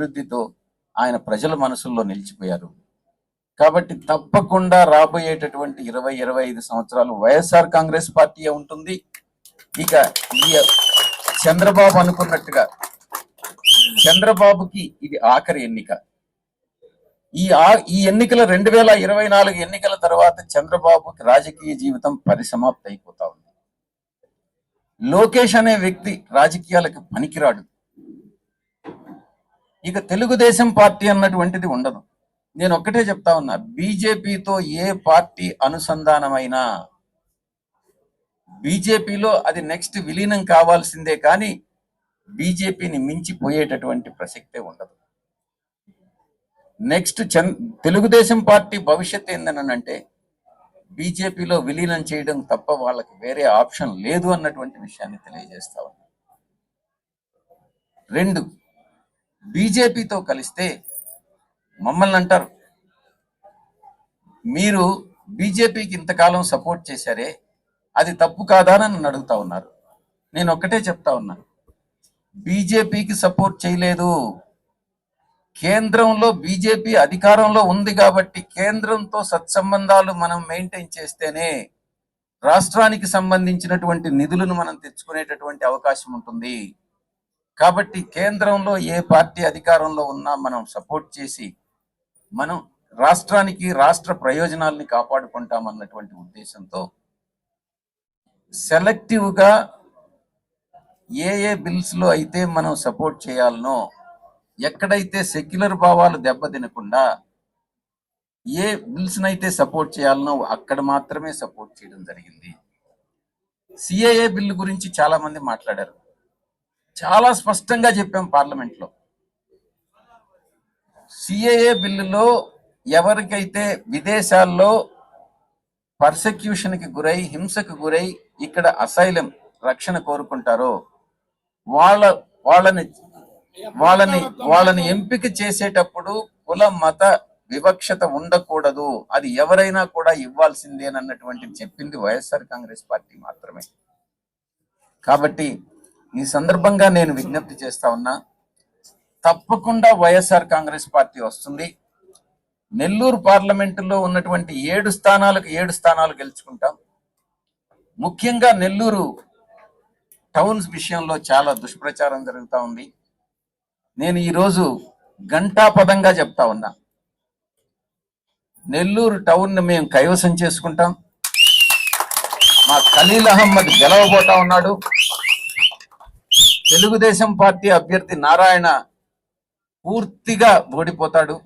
అభివృద్ధితో ఆయన ప్రజల మనసుల్లో నిలిచిపోయారు. కాబట్టి తప్పకుండా రాబోయేటటువంటి ఇరవై ఇరవై ఐదు సంవత్సరాలు వైఎస్ఆర్ కాంగ్రెస్ పార్టీ ఉంటుంది. ఇక ఈ చంద్రబాబు అనుకున్నట్టుగా చంద్రబాబుకి ఇది ఆఖరి ఎన్నిక. ఈ ఆ- ఈ ఎన్నికల రెండు వేల ఇరవై నాలుగు ఎన్నికల తర్వాత చంద్రబాబుకి రాజకీయ జీవితం పరిసమాప్తి అయిపోతా ఉంది. లోకేష్ అనే వ్యక్తి రాజకీయాలకు పనికిరాడు. ఇక తెలుగుదేశం పార్టీ అన్నటువంటిది ఉండదు. నేను ఒక్కటే చెప్తా ఉన్నా బీజేపీతో ఏ పార్టీ అనుసంధానమైనా బీజేపీలో అది నెక్స్ట్ విలీనం కావాల్సిందే కానీ బీజేపీని మించిపోయేటటువంటి ప్రసక్తే ఉండదు. నెక్స్ట్ చన్ తెలుగుదేశం పార్టీ భవిష్యత్ ఏందనంటే బీజేపీలో విలీనం చేయడం తప్ప వాళ్ళకి వేరే ఆప్షన్ లేదు అన్నటువంటి విషయాన్ని తెలియజేస్తా ఉన్నా. రెండు బీజేపీతో కలిస్తే మమ్మల్ని అంటారు. మీరు బీజేపీకి ఇంతకాలం సపోర్ట్ చేశారే అది తప్పు కాదా అని నన్ను అడుగుతా ఉన్నారు. నేను ఒక్కటే చెప్తా ఉన్నా. బీజేపీకి సపోర్ట్ చేయలేదు. కేంద్రంలో బీజేపీ అధికారంలో ఉంది కాబట్టి కేంద్రంతో సత్సంబంధాలు మనం మెయింటైన్ చేస్తేనే రాష్ట్రానికి సంబంధించినటువంటి నిధులను మనం తెచ్చుకునేటటువంటి అవకాశం ఉంటుంది. కాబట్టి కేంద్రంలో ఏ పార్టీ అధికారంలో ఉన్నా మనం సపోర్ట్ చేసి మనం రాష్ట్రానికి రాష్ట్ర ప్రయోజనాల్ని కాపాడుకుంటామన్నటువంటి ఉద్దేశంతో సెలెక్టివ్గా ఏ ఏ బిల్స్లో అయితే మనం సపోర్ట్ చేయాలనో ఎక్కడైతే సెక్యులర్ భావాలు దెబ్బతినకుండా ఏ బిల్స్ అయితే సపోర్ట్ చేయాలనో అక్కడ మాత్రమే సపోర్ట్ చేయడం జరిగింది. సిఏఏ బిల్లు గురించి చాలా మంది మాట్లాడారు. చాలా స్పష్టంగా చెప్పాం పార్లమెంట్లో. సిఏఏ బిల్లులో ఎవరికైతే విదేశాల్లో పర్సెక్యూషన్కి గురై హింసకు గురై ఇక్కడ అసైలం రక్షణ కోరుకుంటారో వాళ్ళ వాళ్ళని వాళ్ళని వాళ్ళని ఎంపిక చేసేటప్పుడు కుల మత వివక్షత ఉండకూడదు. అది ఎవరైనా కూడా ఇవ్వాల్సిందేనన్నటువంటి చెప్పింది వైఎస్ఆర్ కాంగ్రెస్ పార్టీ మాత్రమే. కాబట్టి ఈ సందర్భంగా నేను విజ్ఞప్తి చేస్తా ఉన్నా తప్పకుండా వైఎస్ఆర్ కాంగ్రెస్ పార్టీ వస్తుంది. నెల్లూరు పార్లమెంటులో ఉన్నటువంటి ఏడు స్థానాలకు ఏడు స్థానాలు గెలుచుకుంటాం. ముఖ్యంగా నెల్లూరు టౌన్స్ విషయంలో చాలా దుష్ప్రచారం జరుగుతూ ఉంది. నేను ఈరోజు గంటాపదంగా చెప్తా ఉన్నా. నెల్లూరు టౌన్ను మేము కైవసం చేసుకుంటాం. మా ఖలీల్ అహమ్మద్ గెలవబోతా ఉన్నాడు. తెలుగుదేశం పార్టీ అభ్యర్థి నారాయణ పూర్తిగా ఓడిపోతాడు.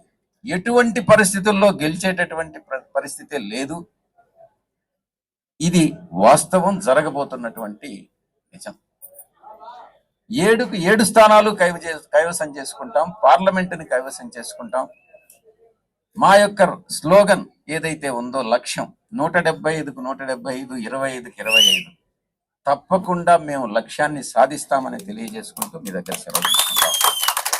ఎటువంటి పరిస్థితుల్లో గెలిచేటటువంటి పరిస్థితే పరిస్థితి లేదు. ఇది వాస్తవం జరగబోతున్నటువంటి నిజం. ఏడుకు ఏడు స్థానాలు కైవ కైవసం చేసుకుంటాం. పార్లమెంటుని కైవసం చేసుకుంటాం. మా యొక్క స్లోగన్ ఏదైతే ఉందో లక్ష్యం నూట డెబ్బై ఐదుకు నూట డెబ్బై ఐదు ఇరవై ఐదుకి ఇరవై ఐదు. తప్పకుండా మేము లక్ష్యాన్ని సాధిస్తామని తెలియజేసుకుంటూ మీ దగ్గర సెలవు